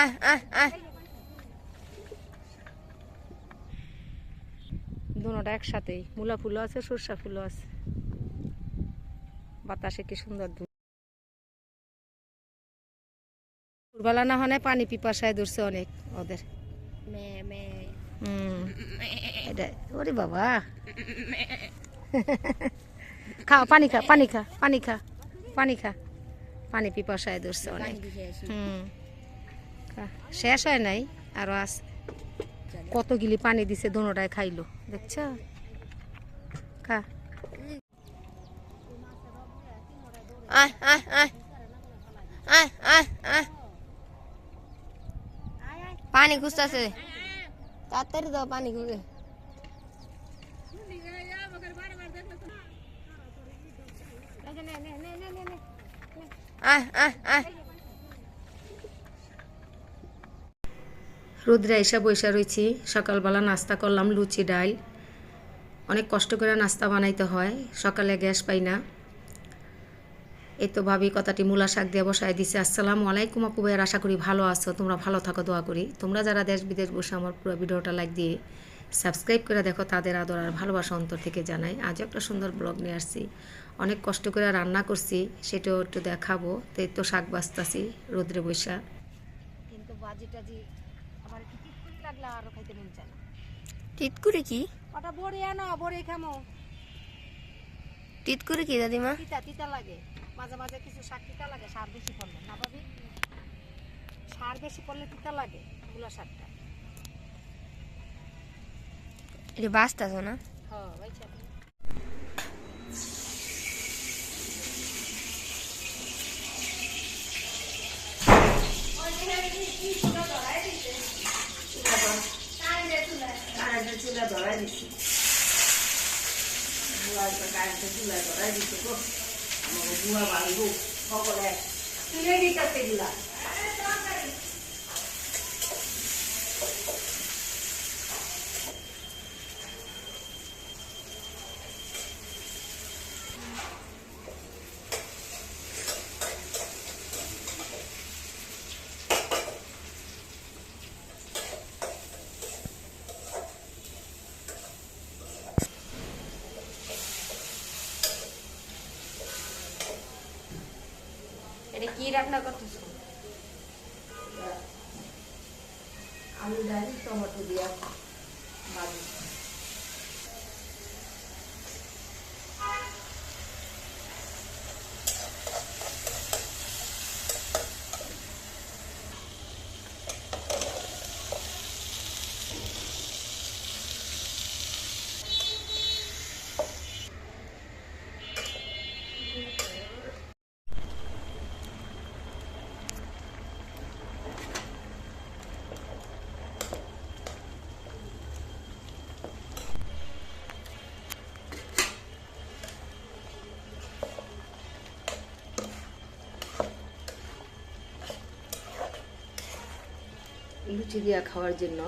আয় আয় আয় দুটোটা একসাথেই। মূলা ফুলও আছে সরষা ফুলও আছে। বাতাসে কি সুন্দর দুপুরবেলা না হলে পানি পিপাসায় ধরছে অনেক ওদের। ওরে বাবা। খাও পানি খা পানি খা পানি খা পানি খা। পানি পিপাসায় ধরছে অনেক। হুম। খা। শেষ হয় নাই। আরও আছে কতগুলি পানি দিছে দোনোটায় খাইলো, দেখছ? খা। আয় আয় আয়। পানি খুঁজতেছে। তাড়াতাড়ি দাও পানি খুঁজে। আয় আয় আয়। রোদ্রে এসে বৈশা রয়েছি সকালবেলা নাস্তা করলাম লুচি, ডাল। অনেক কষ্ট করে নাস্তা বানাইতে হয়। সকালে গ্যাস পাই না। এই তো ভাবি কথাটি মূলা শাক দিয়ে বসায় দিছে। আসসালামু আলাইকুম আপু ভাইয়ের, আশা করি ভালো আছো। তোমরা ভালো থাকো, দোয়া করি। তোমরা যারা দেশ বিদেশ বসে আমার পুরো ভিডিওটা লাইক দিয়ে সাবস্ক্রাইব করে দেখো, তাদের আদর আর ভালোবাসা অন্তর থেকে জানাই। আজ একটা সুন্দর ব্লগ নিয়ে আসছি। অনেক কষ্ট করে রান্না করছি, সেটাও একটু দেখাবো। তো এই তো শাক বাঁচতাছি রোদ্রে বৈশা কিন্তু বাজি টাজি লাগলে আরও খাইতে মন চায় না। টিটকুরি কি? ওটা বড়ি আনো বড়ি খামো। টিটকুরি কি দাদিমা? তিতা তিতা লাগে। মাঝে মাঝে কিছু শাক তিতা লাগে সার বেশি পড়লে। না ভাবি? সার বেশি পড়লে তিতা লাগে মূলা শাকটা। এটা বাঁচতাছ না? হ্যাঁ ওইটা চুলা ধরাই দিচ্ছি। বুয়া কারেন্টে চুলায় ধরাই দিচ্ছে গো আমাকে বুয়া বাড়ি গো সকলে তুলে দিতেছে এগুলা এটা কি রান্না করতেছ? আলু ডাল টমেটো দিয়া বাড়ি লুচি দিয়া খাওয়ার জন্য।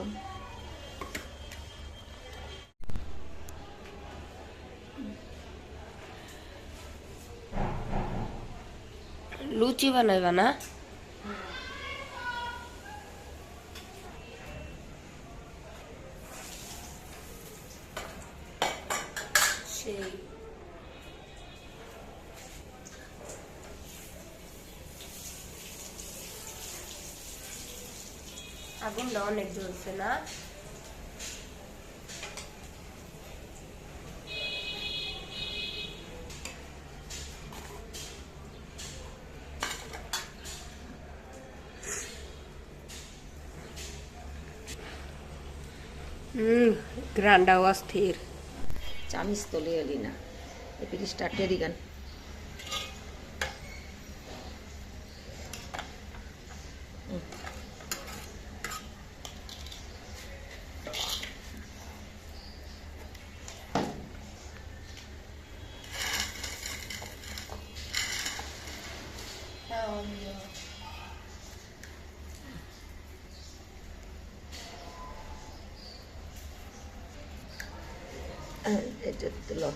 লুচি বানাইবা না? সেই। আগুনটা অনেক জ্বলছে না। হুম গ্রান্ডা অস্থির চামিচ তলে এলি না। এই পিরিসটা টেরি গান এটা তুলো